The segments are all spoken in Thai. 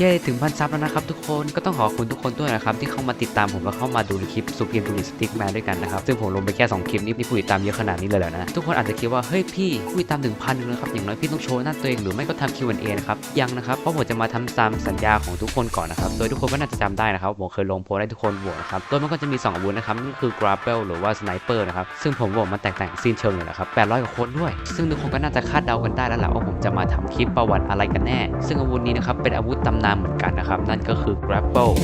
เย้ถึงพันซับแล้วนะครับทุกคนก็ต้องขอบคุณทุกคนด้วยนะครับที่เข้ามาติดตามผมและเข้ามาดูคลิปสุพีมดูดิสติกแมนด้วยกันนะครับซึ่งผมลงไปแค่2คลิปนี้มีผู้ติดตามเยอะขนาดนี้เลยเหรอนะทุกคนอาจจะคิดว่าเฮ้ยพี่ผู้ติดตามถึงพันนึงแล้วครับอย่างน้อยพี่ต้องโชว์หน้าตัวเองหรือไม่ก็ทำ Q&A นะครับยังนะครับเพราะผมจะมาทำตามสัญญาของทุกคนก่อนนะครับโดยทุกคนก็น่าจะจำได้นะครับผมเคยลงโพสให้ทุกคนโหวตนะครับโดยมันก็จะมี2อาวุธนะครับนั่คือ grapple หรือว่า sniper นะครับซึ่งผมโหวตมันแตกต่างสิ้นเชิงเลยนะครับ800กว่าคนด้วย ซึ่งทุกคนก็น่าจะคาดเดากันได้แล้วแหละว่าผมจะมาทำคลิปประวัติอะไรกันแน่ ซึ่งอาวุธนี้นะครับเป็นอาวุธตำนามเหมือนกันนะครับ นั่นก็คือ grapple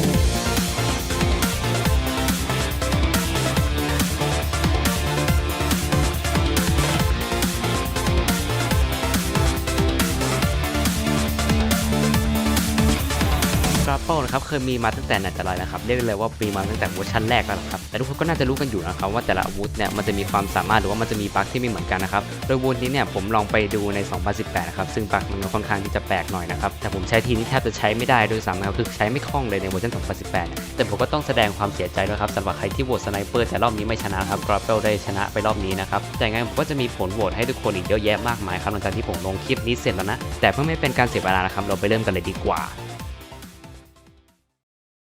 กราเปิลนะครับเคยมีมาตั้งแต่ไหนแต่ไรนะครับเรียกได้เลยว่ามีมาตั้งแต่เวอร์ชันแรกแล้วครับแต่ทุกคนก็น่าจะรู้กันอยู่นะครับว่าแต่ละอาวุธเนี่ยมันจะมีความสามารถหรือว่ามันจะมีบั๊กที่ไม่เหมือนกันนะครับโดยวุธนี้เนี่ยผมลองไปดูใน 2018 นะครับซึ่งบั๊กมันค่อนข้างที่จะแปลกหน่อยนะครับแต่ผมใช้ทีนี้แทบจะใช้ไม่ได้ด้วยซ้ำนะครับคือใช้ไม่คล่องเลยในเวอร์ชัน 2018 แต่ผมก็ต้องแสดงความเสียใจด้วยครับสำหรับใครที่โหวตสไนเปอร์แต่รอบนี้ไม่ชนะครับกราเปลได้ชนะไปรอบนี้นะครับแต่ยังไงผมก็จะมีผลโหวตให้ทุกคนอีกเยอะแยะมากมายครับหลังจากที่ผมลงคลิปนี้เสร็จแล้วนะแต่เพื่อไม่เป็นการเสียเวลานะครับเราไปเริ่มกันเลยดีกว่า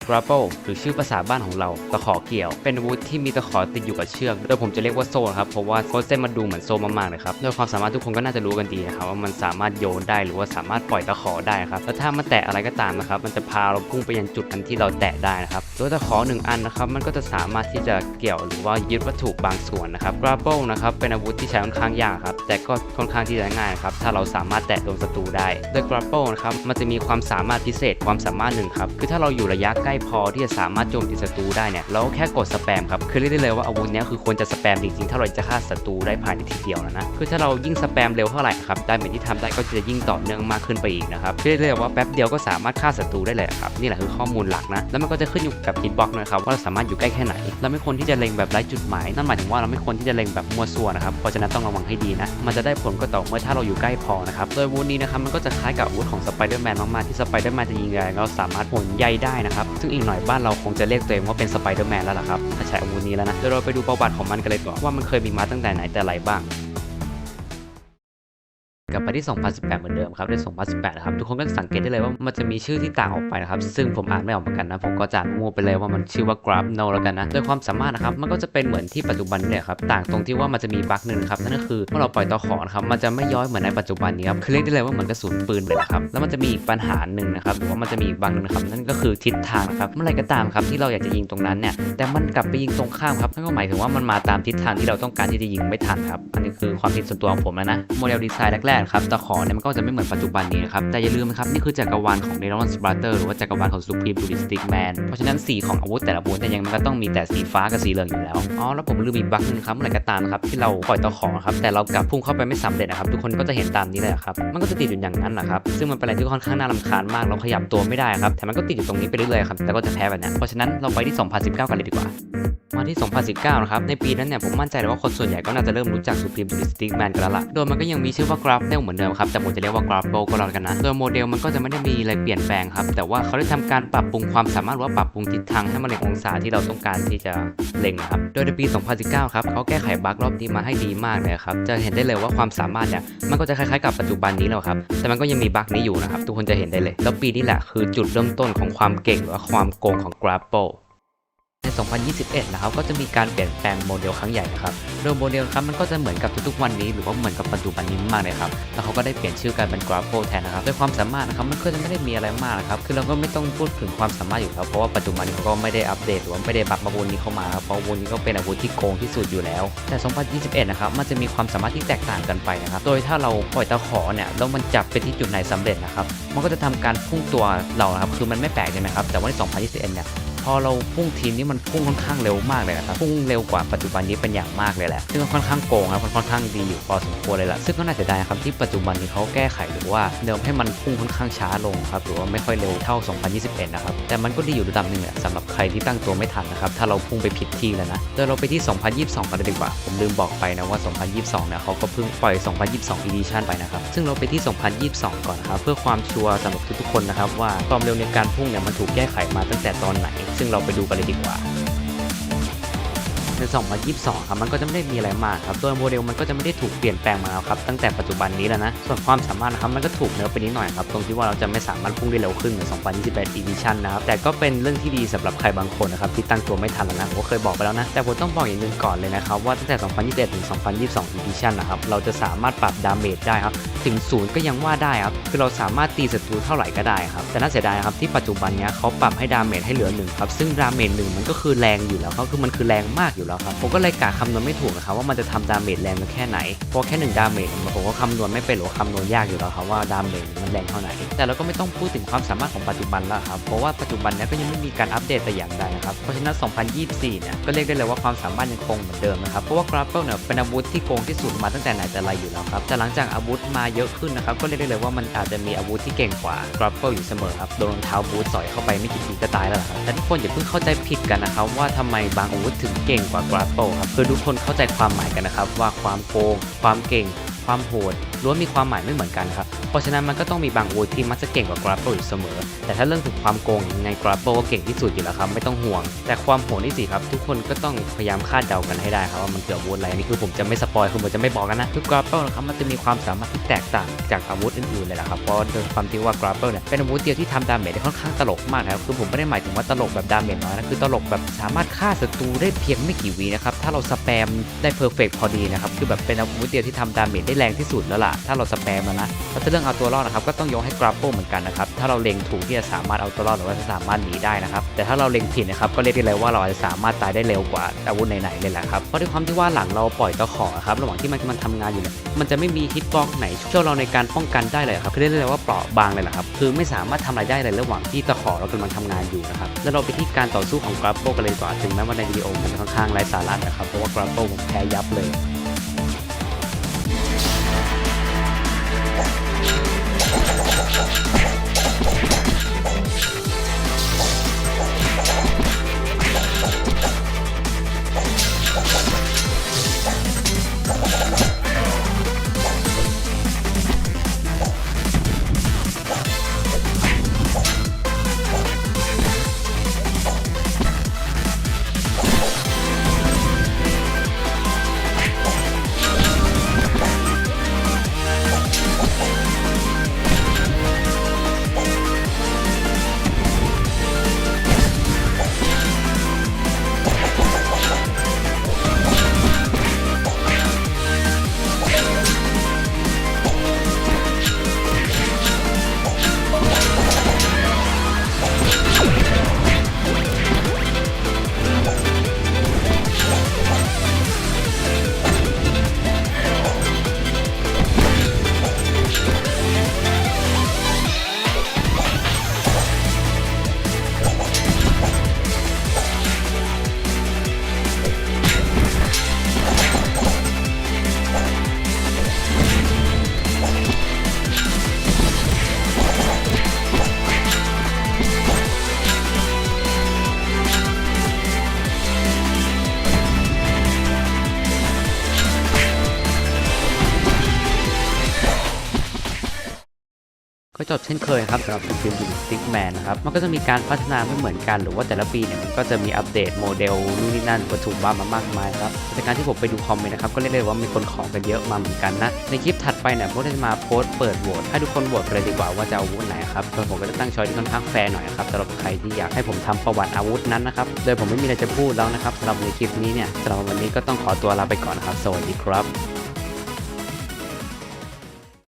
grapple หรือชื่อภาษาบ้านของเราตะขอเกี่ยว เป็นอาวุธที่มีตะขอติดอยู่กับเชือก โดยผมจะเรียกว่าโซ่นครับ เพราะว่าโซ่เส้นมันดูเหมือนโซ่มากๆเลยครับโดยความสามารถทุกคนก็น่าจะรู้กันดีนะครับว่ามันสามารถโยนได้หรือว่าสามารถปล่อยตะขอได้ครับ แล้วถ้ามันแตะอะไรก็ตามนะครับ มันจะพาเราพุ่งไปยังจุดนั้นที่เราแตะได้นะครับ โดยตะขอหนึ่งอันนะครับ มันก็จะสามารถที่จะเกี่ยวหรือว่ายึดวัตถุบางส่วนนะครับ grapple นะครับ เป็นอาวุธที่ใช้ค่อนข้างยากครับ แต่ก็ค่อนข้างที่จะง่ายครับ ถ้าเราสามารถแตะโดนศัตรูได้ โดย grapple นะครับ มันจะมีความสามารถพิเศษความสามารถหนึ่งครับ คือถ้าเราอยู่ระยะใกล้พอที่จะสามารถโจมตีศัตรูได้เนี่ยเราก็แค่กดสแปมครับคือเรียกได้เลยว่าอาวุธเนี้ยคือควรจะสแปมจริงๆ ถ้าเราจะฆ่าศัตรูได้ภายในทีเดียวนะนะคือถ้าเรายิ่งสแปมเร็วเท่าไหร่ครับได้เหมือนที่ทำได้ก็จะยิ่งต่อเนื่องมากขึ้นไปอีกนะครับคือเรียกได้เลยว่าแป๊บเดียวก็สามารถฆ่าศัตรูได้เลยครับนี่แหละคือข้อมูลหลักนะแล้วมันก็จะขึ้นอยู่กับฮิตบ็อกนะครับว่าเราสามารถอยู่ใกล้แค่ไหนเราไม่ควรที่จะเล็งแบบไร้จุดหมายนั่นหมายถึงว่าเราไม่ควรที่จะเล็งแบบมัวซั่วนะครับเพราะฉะนั้นต้องระวังให้ดีนะมันจะได้ผลก็ต่อเมื่อถ้าเราอยู่ใกล้พอนะครับโดยวุธนี้นะครับมันก็จะคล้ายกับอาวุธของสไปเดอร์แมนมากๆที่สไปเดอร์แมนจะยิงแรงเราสามารถหนใยได้นะครับซึ่งอีกหน่อยบ้านเราคงจะเรียกตัวเองว่าเป็นสไปเดอร์แมนแล้วล่ะครับถ้าใช้อาวุธนี้แล้วนะเดี๋ยวเราไปดูประวัติของมันกันเลยดีกว่าว่ามันเคยมีมาตั้งแต่ไหนแต่ไรบ้าง กลับไปที่ 2018 เหมือนเดิมครับใน2018นะครับ ทุกคนก็จะสังเกตได้เลยว่ามันจะมีชื่อที่ต่างออกไปนะครับ ซึ่งผมอ่านไม่ออกเหมือนกันนะ ผมก็จะอ่านมั่วไปเลยว่ามันชื่อว่า Grab No แล้วกันนะ โดยความสามารถนะครับ มันก็จะเป็นเหมือนที่ปัจจุบันเนี่ยครับ ต่างตรงที่ว่ามันจะมีบั๊กหนึ่งนะครับ นั่นก็คือเมื่อเราปล่อยตอขอนะครับ มันจะไม่ย้อยเหมือนในปัจจุบันนี้ครับ คือเรียกได้เลยว่าเหมือนกระสุนปืนเลยนะครับ แล้วมันจะมีอีกปัญหาหนึ่งนะครับหรือว่ามันจะมีอีกบั๊กหนึ่งนะครับนั่นก็คือทิศทางนะครับ เมื่อไหรก็ตามครับที่เราอยากจะยิงตรงนั้นเนี่ย แต่มันกลับไปยิงตรงข้ามครับ นั่นก็หมายถึงว่ามันมาตามทิศทางที่เราต้องการที่จะยิงไม่ทันครับ อันนี้คือความคิดส่วนตัวของผมแล้วนะโมเดลดีไซน์แรกๆครับตะขอเนี่ยมันก็จะไม่เหมือนปัจจุบันนี้นะครับแต่อย่าลืมนะครับนี่คือจักรวาลของ d e r o n s p r a t e r หรือว่าจักรวาลของ Supreme Dualistic Man เพราะฉะนั้นสีของอาวุธแต่ละอาวุธเนี่ยยังมันก็ต้องมีแต่สีฟ้ากับสีเหลืองอยู่แล้วอ๋อแล้วผมลืมอีกบั๊กนึงครับเมื่อไหร่ก็ตามครับที่เราปล่อยตะขอครับแต่เรากลับพุ่งเข้าไปไม่สำเร็จนะครับทุกคนก็จะเห็นตามนี้เลยครับมันก็จะติดอยู่อย่างนั้นแหละครับซึ่งมันเป็นอะไรที่ค่อนข้างน่ารำคาญมากเราขยับตัวไม่ได้ครับแต่มันก็ติดอยู่ตรงนี้ไปเรื่อยๆครับแต่ก็จะแพ้แบบนี้เพราะฉะนั้นเราไปที่ 2019 กันเลยดีกว่ามาที่ 2019 นะครับ ในปีนั้นเนี่ยผมมั่นใจเลยว่าคนส่วนใหญ่ก็น่าจะเริ่มรู้จัก Supreme Dualistic Man กันแล้วล่ะ โดยมันก็ยังมีชื่อว่า Grab เหมือนเดิมครับแต่ผมจะเรียกว่า Grapple ก็แล้วกันนะโดยโมเดลมันก็จะไม่ได้มีอะไรเปลี่ยนแปลงครับแต่ว่าเขาได้ทำการปรับปรุงความสามารถหรือว่าปรับปรุงทิศทางให้มันเล็งองศาที่เราต้องการที่จะเล็งนะครับโดยในปี 2019 ครับเขาแก้ไขบั๊กรอบนี้มาให้ดีมากเลยครับจะเห็นได้เลยว่าความสามารถเนี่ยมันก็จะคล้ายๆกับปัจจุบันนี้แล้วครับแต่มันก็ยังมีบั๊กนี้อยู่นะครับทุกคนจะเห็นได้เลย แล้วปีนี้แหละคือจุดเริ่มต้นของความเก่งหรือว่าความโกงของ Grapple ใน 2021 นะครับ ก็จะมีการเปลี่ยนแปลงโมเดลครั้งใหญ่นะครับ โดยโมเดลครับมันก็จะเหมือนกับทุกๆวันนี้ หรือว่าเหมือนกับปัจจุบันนี้มากเลยครับ แล้วเขาก็ได้เปลี่ยนชื่อกันเป็น Grapple แทนนะครับ ด้วยความสามารถนะครับ มันก็จะไม่ได้มีอะไรมากนะครับ คือเราก็ไม่ต้องพูดถึงความสามารถอยู่แล้ว เพราะว่าปัจจุบันนี้เขาก็ไม่ได้อัปเดตหรือว่าไม่ได้บัฟมาวุนนี้เข้ามาครับ เพราะวุนนี้ก็เป็นอาวุธที่โกงที่สุดอยู่แล้ว แต่ 2021 นะครับ มันจะมีความสามารถที่แตกต่างกันไปนะครับ โดยถ้าเราปล่อยตะขอเนี่ย แล้วมันจับไปที่จุดไหนสำเร็จนะครับ มันก็จะทำการพุ่งตัวเรานะครับ คือมันไม่แปลกใช่ไหมครับ แต่ว่าใน 2021 เนี่ย พอเราพุ่งทีนี้มันพุ่งค่อนข้างเร็วมากเลยนะครับพุ่งเร็วกว่าปัจจุบันนี้เป็นอย่างมากเลยแหละซึ่งค่อนข้างโกงครับค่อนข้างดีอยู่พอสมควรเลยล่ะซึ่งก็น่าเสียดายครับที่ปัจจุบันนี้เขาแก้ไขหรือว่าเดิมให้มันพุ่งค่อนข้างช้าลงครับหรือว่าไม่ค่อยเร็วเท่า 2021 นะครับแต่มันก็ดีอยู่ระดับหนึ่งแหละสำหรับใครที่ตั้งตัวไม่ทันนะครับถ้าเราพุ่งไปผิดที่แล้วนะเดี๋ยวเราไปที่ 2022 กันเลยดีกว่า ผมลืมบอกไปนะว่า 2022เนี่ยเขาก็เพิ่งปล่อย 2022 Edition ไปนะครับซึ่งเราไปที่ 2022 ก่อนนะครับเพื่อความชัวร์สำหรับทุกๆคนนะครับว่าความเร็วในการพุ่งเนี่ยมันถูกแก้ไขมาตั้งแต่ตอนไหนซึ่งเราไปดูกันเลยดีกว่า ใน 2022 ครับมันก็จะไม่ได้มีอะไรมากครับโดยโมเดลมันก็จะไม่ได้ถูกเปลี่ยนแปลงมาแล้วครับตั้งแต่ปัจจุบันนี้แล้วนะ ส่วนความสามารถนะครับมันก็ถูกเนื้อไปนิดหน่อยครับตรงที่ว่าเราจะไม่สามารถพุ่งได้เร็วขึ้นเหมือน 2021 Edition นะครับแต่ก็เป็นเรื่องที่ดีสำหรับใครบางคนนะครับที่ตั้งตัวไม่ทันแล้วนะผมก็เคยบอกไปแล้วนะแต่ผมต้องบอกอย่างหนึงก่อนเลยนะครับว่าตั้งแต่ 2021 ถึง 2022 Edition นะครับเราจะสามารถปรับดาเมจได้ครับถึงศูนย์ก็ยังว่าได้ครับคือเราสามารถตีศัตรูเท่าไหร่ก็ได้ครับแต่น่าเสียดายครับที่ปัจจุบันเนี้ยเขาปรับให้ดาเมจให้เหลือหนึ่งครับซึ่งดาเมจหนึ่งมันก็คือแรงอยู่แล้วครับคือมันคือแรงมากอยู่แล้วครับผมก็เลยกะคำนวณไม่ถูกนะครับว่ามันจะทำดาเมจแรงกันแค่ไหนเพราะแค่หนึ่งดาเมจผมก็คำนวณไม่เป็นหรือคำนวณยากอยู่แล้วครับว่าดาเมจมันแรงเท่าไหร่แต่เราก็ไม่ต้องพูดถึงความสามารถของปัจจุบันแล้วครับเพราะว่าปัจจุบันนี้ก็ยังไม่มีการอัปเดตแต่อย่างใดนะครับเพราะฉะนั้น 2024 เนี่ยก็เรียกได้เลยว่าความสามารถยังคงเหมือนเดิมนะครับเพราะว่า Grapple เนี่ยเป็นอาวุธที่โกงที่สุดมาตั้งแต่ไหนแต่ไรอยู่แล้วครับแต่หลังจากอาวุธมาเยอะขึ้นนะครับก็เรียกได้เลยว่ามันอาจจะมีอาวุธที่เก่งกว่า Grapple อยู่เสมอครับโดนรองเท้าบูทสอยเข้าไปไม่กี่ทีก็ตายแล้วครับแต่ทุกคนอย่าเพิ่งเข้าใจผิดกันนะครับว่าทำไมบางอาวุธถึงเก่งกว่ากราฟโตครับเพื่อทุกคนเข้าใจความหมายกันนะครับ ว่าความโกง ความเก่ง ความโหด ล้วนมีความหมายไม่เหมือนกันครับ เพราะฉะนั้นมันก็ต้องมีบางวุธที่มักจะเก่งกว่า Grapple อยู่เสมอ แต่ถ้าเรื่องถึงความโกงยังไง Grapple ก็เก่งที่สุดอยู่แล้วครับไม่ต้องห่วง แต่ความโหดนี่สิครับ ทุกคนก็ต้องพยายามคาดเดากันให้ได้ครับว่ามันเกิดวุธอะไรนี่คือผมจะไม่สปอยคือผมจะไม่บอกกันนะคือ Grapple นะครับมันจะมีความสามารถที่แตกต่างจากอาวุธอื่นๆเลยแหละครับเพราะโดยความที่ว่า Grapple เนี่ยเป็นอาวุธเดียวที่ทำดาเมจได้ค่อนข้างตลกมากนะครับคือผมไม่ได้หมายถึงว่าตลกแบบดาเมจน้อยนะคือตลกแบบสามารถฆ่าศัตรูได้เพียงไม่กี่วินะครับถ้าเราสแปมได้เพอร์เฟกพอดีนะครับคือแบบเป็นอาวุธเดียวที่ทำดาเมจได้แรงที่สุดแล้วล่ะถ้าเราสแปมแล้วนะแล้วถ้าเรื่องเอาตัวรอดนะครับ ก็ต้องยกให้ Grapple เหมือนกันนะครับ ถ้าเราเล็งถูกที่จะสามารถเอาตัวรอดหรือว่าจะสามารถหนีได้นะครับ แต่ถ้าเราเล็งผิดนะครับ ก็เรียกได้เลยว่าเราอาจจะสามารถตายได้เร็วกว่าอาวุธไหนๆเลยแหละครับ เพราะด้วยความที่ว่าหลังเราปล่อยตะขอครับ ระหว่างที่มันมันทำงานอยู่เนี่ย มันจะไม่มีฮิตบ็อกไหนช่วยเราในการป้องกันได้เลยครับเรียกได้เลยว่าเปราะบางเลยแหละครับ คือไม่สามารถทำอะไรได้เลยระหว่างที่ตะขอเรากำลังทำงานอยู่นะครับ แล้วเราไปที่การต่อสู้ของ Grapple กันเลยดีกว่า ถึงแม้ว่าในวิดีโอมันจะค่อนข้างไร้สาระนะครับ เพราะว่า Grapple ผมแพ้ยับเลย ก็จบเช่นเคยครับสำหรับฟิล์มดิสติกแมนนะครับมันก็จะมีการพัฒนาไม่เหมือนกัน หรือว่าแต่ละปีเนี่ยมันก็จะมีอัปเดตโมเดลนู่นนี่นั่นวัตถุบ้ามามากมายครับในการที่ผมไปดูคอมเมนต์นะครับก็เรียกได้ว่ามีคนขอกันเยอะมาเหมือนกันนะในคลิปถัดไปเนี่ยผมก็จะมาโพสต์เปิดโหวตให้ทุกคนโหวตกันเลยดีกว่าว่าจะเอาอาวุธไหนครับโดยผมก็จะตั้งช้อยที่ค่อนข้างแฟร์หน่อยนะครับสำหรับใครที่อยากให้ผมทำประวัติอาวุธนั้นนะครับโดยผมไม่มีอะไรจะพูดแล้วนะครับสำหรับในคลิปนี้เนี่ยสำหรับวันนี้ก็ต้องขอตัวลาไปก่อนนะครับ สวัสดีครับ